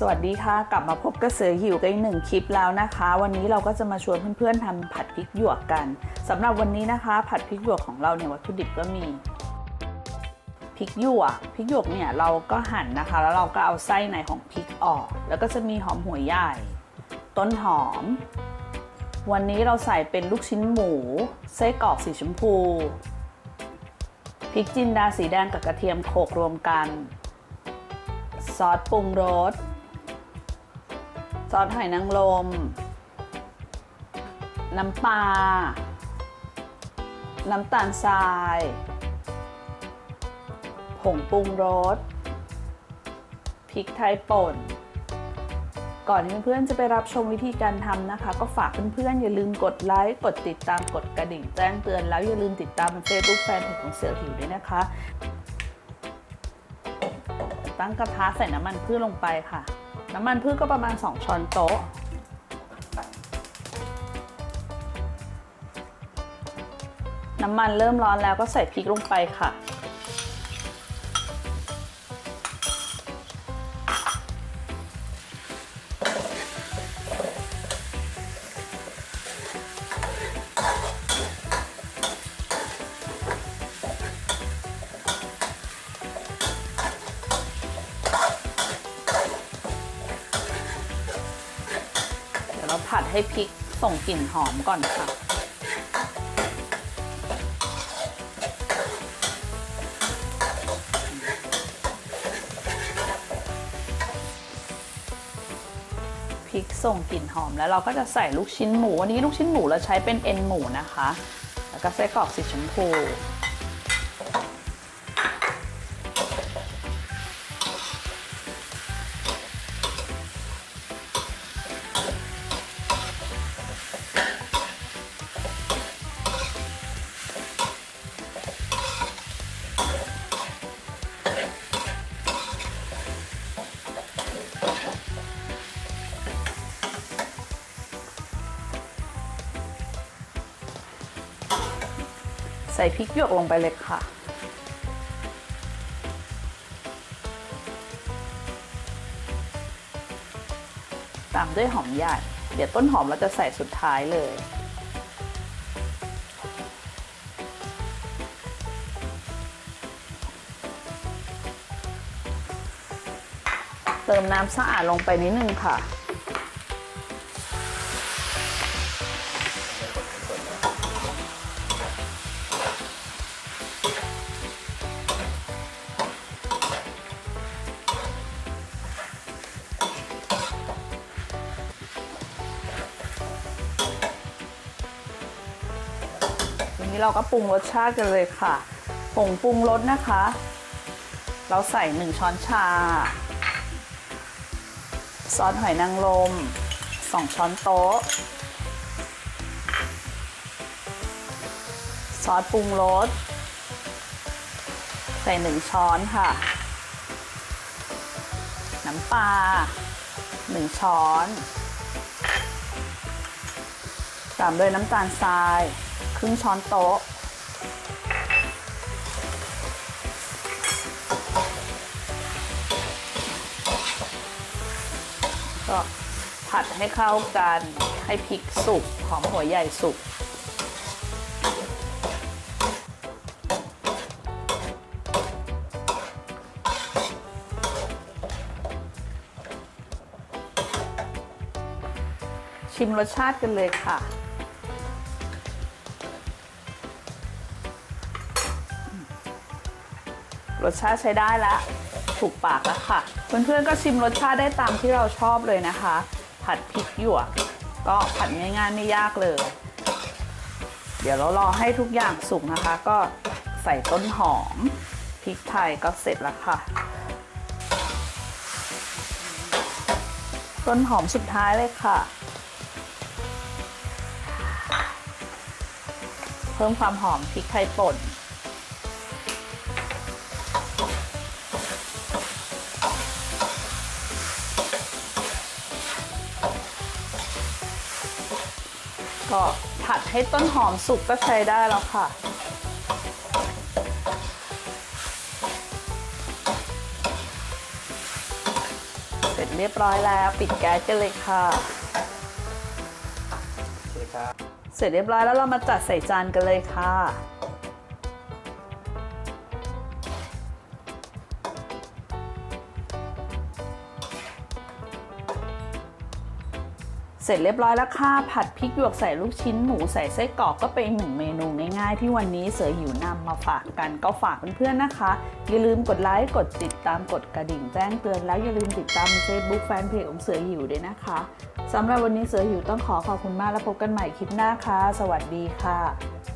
สวัสดีค่ะ กลับมาพบกับเสือหิวกันอีกหนึ่งคลิปแล้วนะคะ วันนี้เราก็จะมาชวนเพื่อนๆทำผัดพริกหยวกกัน สำหรับวันนี้นะคะ ผัดพริกหยวกของเราเนี่ยวัตถุดิบก็มีพริกหยวกพริกหยวกเนี่ยเราก็หั่นนะคะ แล้วเราก็เอาไส้ในของพริกออก แล้วก็จะมีหอมหัวใหญ่ ต้นหอม วันนี้เราใส่เป็นลูกชิ้นหมูไส้กรอกสีชมพูพริกจินดาสีแดงกับกระเทียมโขลกรวมกัน ซอสปรุงรส ซอสหอยนางรม น้ำปลา น้ำตาลทราย ผงปรุงรส พริกไทยป่น ก่อนที่เพื่อนๆจะไปรับชมวิธีการทำนะคะ ก็ฝากเพื่อนๆอย่าลืมกดไลค์ กดติดตาม กดกระดิ่งแจ้งเตือน แล้วอย่าลืมติดตามเฟซบุ๊กแฟนเพจของเสือหิวด้วยนะคะ ตั้งกระทะใส่น้ำมันพืชลงไปค่ะ น้ำมันพืชก็ประมาณ 2 ช้อนโต๊ะ น้ำมันเริ่มร้อนแล้วก็ใส่พริกลงไปค่ะ ผัดให้พริกส่งกลิ่นหอมก่อนค่ะ พริกส่งกลิ่นหอมแล้วเราก็จะใส่ลูกชิ้นหมู วันนี้ลูกชิ้นหมูเราใช้เป็นเอ็นหมูนะคะ แล้วก็ไส้กรอกสีชมพู ใส่พริกหยวกลงไปเลยค่ะ ตามด้วยหอมใหญ่ เดี๋ยวต้นหอมเราจะใส่สุดท้ายเลย เติมน้ำสะอาดลงไปนิดนึงค่ะ นี้เราก็ปรุงรสชาติกันเลยค่ะ ผงปรุงรสนะคะ เราใส่ 1 ช้อนชา ซอสหอยนางรม 2 ช้อนโต๊ะ ซอสปรุงรส ใส่ 1 ช้อนค่ะ น้ำปลา 1 ช้อนตามด้วยน้ำตาลทราย รึ่งช้อนโต๊ะ ก็ผัดให้เข้ากันให้พริกสุกหอมหัวใหญ่สุกชิมรสชาติกันเลยค่ะ รสชาติใช้ได้แล้วถูกปากแล้วค่ะ เพื่อนๆก็ชิมรสชาติได้ตามที่เราชอบเลยนะคะ ผัดพริกหยวก ก็ผัดง่ายๆไม่ยากเลย เดี๋ยวเรารอให้ทุกอย่างสุกนะคะ ก็ใส่ต้นหอมพริกไทยก็เสร็จแล้วค่ะ ต้นหอมสุดท้ายเลยค่ะ เพิ่มความหอมพริกไทยป่น ก็ผัดให้ต้นหอมสุกก็ใช้ได้แล้วค่ะ เสร็จเรียบร้อยแล้ว ปิดแก๊สกันเลยค่ะโอเคครับเสร็จเรียบร้อยแล้วเรามาจัดใส่จานกันเลยค่ะ เสร็จเรียบร้อยแล้วค่ะ ผัดพริกหยวกใส่ลูกชิ้นหมูใส่ไส้กรอกก็เป็นหนึ่งเมนูง่ายๆ ที่วันนี้เสือหิวนำมาฝากกันก็ฝากเพื่อนๆนะคะ อย่าลืมกดไลค์กดติดตามกดกระดิ่งแจ้งเตือนแล้วอย่าลืมติดตาม Facebook แฟนเพจของเสือหิวด้วยนะคะสำหรับวันนี้เสือหิวต้องขอขอบคุณมากแล้วพบกันใหม่คลิปหน้าค่ะ สวัสดีค่ะ